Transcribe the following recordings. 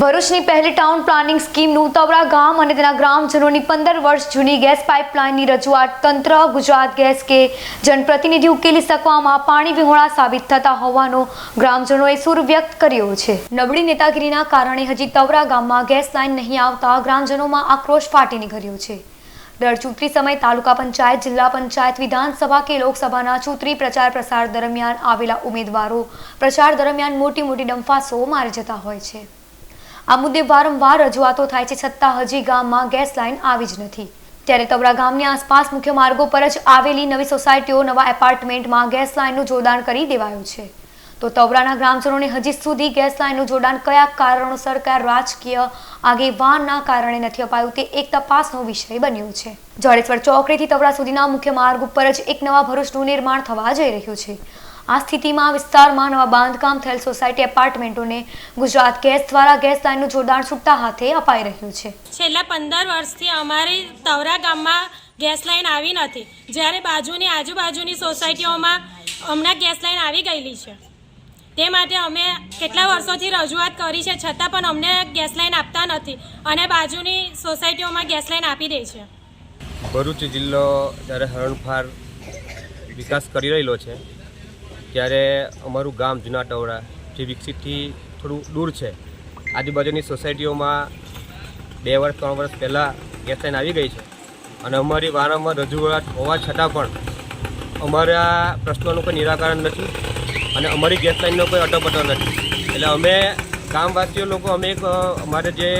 ભરૂચની પહેલી town planning સ્કીમનું Tavra ગામ અને તેના ગ્રામજનોની પંદર વર્ષ જૂની ગેસ પાઇપલાઇનની રજૂઆત તંત્ર, ગુજરાત ગેસ કે જનપ્રતિનિધિ ઉકેલી શકવામાં પાણી વિહોણા સાબિત થતા હોવાનો ગ્રામજનોએ સૂર વ્યક્ત કર્યો છે. નબળી નેતાગીરીના કારણે હજી તવરા ગામમાં ગેસ લાઇન નહીં આવતા ગ્રામજનોમાં આક્રોશ ફાટી નીકળ્યો છે. દર ચૂંટણી સમયે તાલુકા પંચાયત, જિલ્લા પંચાયત, વિધાનસભા કે લોકસભાના ચૂંટણી પ્રચાર પ્રસાર દરમિયાન આવેલા ઉમેદવારો પ્રચાર દરમિયાન મોટી મોટી ડંફાસો મારી જતા હોય છે. આ મુદ્દે વારંવાર રજૂઆતો થાય છે. છતાં હજી ગામમાં ગેસ લાઇન આવી જ નથી. ત્યારે તવડા ગામની આસપાસ મુખ્ય માર્ગો પર જ આવેલી નવી સોસાયટીઓ, નવા એપાર્ટમેન્ટમાં ગેસ લાઇનનું જોડાણ કરી દેવાયું છે. તો તવડાના ગ્રામજનોને હજી સુધી ગેસ લાઇનનું જોડાણ કયા કારણોસર કયા રાજકીય આગેવાનના કારણે નથી અપાયું તે એક તપાસનો વિષય બન્યો છે. જડેશ્વર ચોકડીથી તવડા સુધીના મુખ્ય માર્ગ ઉપર જ એક નવા ભરૂચનું નિર્માણ થવા જઈ રહ્યું છે. આ સ્થિતિમાં વિસ્તારમાં નવા બાંધકામ થયેલ સોસાયટી એપાર્ટમેન્ટોને ગુજરાત ગેસ દ્વારા ગેસ લાઇનનું જોડાણ છૂટા હાથે અપાઈ રહ્યું છે. છેલ્લા પંદર વર્ષથી અમારી તવરા ગામમાં ગેસ લાઈન આવી નથી. જ્યારે બાજુની આજુબાજુની સોસાયટીઓમાં હમણાં ગેસ લાઈન આવી ગયેલી છે. તે માટે અમે કેટલા વર્ષોથી રજૂઆત કરી છે છતાં પણ અમને ગેસ લાઇન આપતા નથી અને બાજુની સોસાયટીઓમાં ગેસ લાઇન આપી દે છે. ભરૂચ જિલ્લો જ્યારે હરણફાર વિકાસ કરી રહેલો છે ત્યારે અમારું ગામ જૂના ટવડા જે વિકસિતથી થોડું દૂર છે. આજુબાજુની સોસાયટીઓમાં બે વર્ષ, ત્રણ વર્ષ પહેલાં ગેસ લાઈન આવી ગઈ છે. અને અમારી વારંવાર રજૂઆત હોવા છતાં પણ અમારા પ્રશ્નોનું કોઈ નિરાકરણ નથી અને અમારી ગેસ લાઇનનો કોઈ અટોપટો નથી. એટલે અમે ગામવાસીઓ લોકો, અમે એક અમારે જે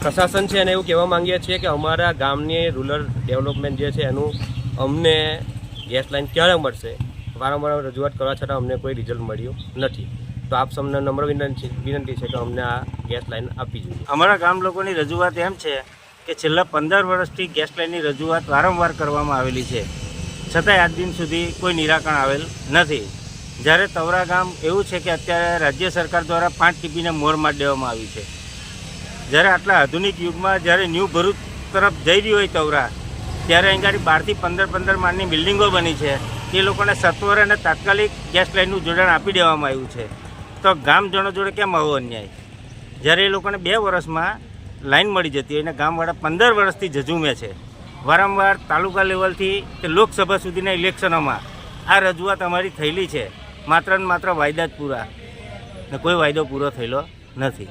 પ્રશાસન છે એને એવું કહેવા માંગીએ છીએ કે અમારા ગામની રૂરલ ડેવલપમેન્ટ જે છે એનું અમને ગેસ લાઈન ક્યારે મળશે? વારંવાર રજૂઆત કરવા છતાં અમને કોઈ રિઝલ્ટ મળ્યું નથી. તો આપ સૌને નમ્ર વિનંતી વિનંતી છે કે અમને આ ગેસ લાઈન આપી જોઈએ. અમારા ગામ લોકોની રજૂઆત એમ છે કે છેલ્લા પંદર વર્ષથી ગેસ લાઇનની રજૂઆત વારંવાર કરવામાં આવેલી છે. છતાંય આજ દિન સુધી કોઈ નિરાકરણ આવેલ નથી. જ્યારે તવરા ગામ એવું છે કે અત્યારે રાજ્ય સરકાર દ્વારા પાંચ ટીપીને મોર મારી દેવામાં આવી છે. જ્યારે આટલા આધુનિક યુગમાં જ્યારે ન્યૂ ભરૂચ તરફ જઈ રહ્યું હોય તવરા, ત્યારે અહીં ગાડી બારથી પંદર પંદર માળની બિલ્ડિંગો બની છે. તે લોકોને સત્વર અને તાત્કાલિક ગેસ લાઇનનું જોડાણ આપી દેવામાં આવ્યું છે. તો ગામજનો જોડે કેમ આવો અન્યાય? જ્યારે એ લોકોને બે વર્ષમાં લાઈન મળી જતી હોય અને ગામવાળા પંદર વર્ષથી જજુમે છે. વારંવાર તાલુકા લેવલથી કે લોકસભા સુધીના ઇલેક્શનોમાં આ રજૂઆત અમારી થયેલી છે. માત્ર ને માત્ર વાયદા જ પૂરા. ને કોઈ વાયદો પૂરો થયેલો નથી.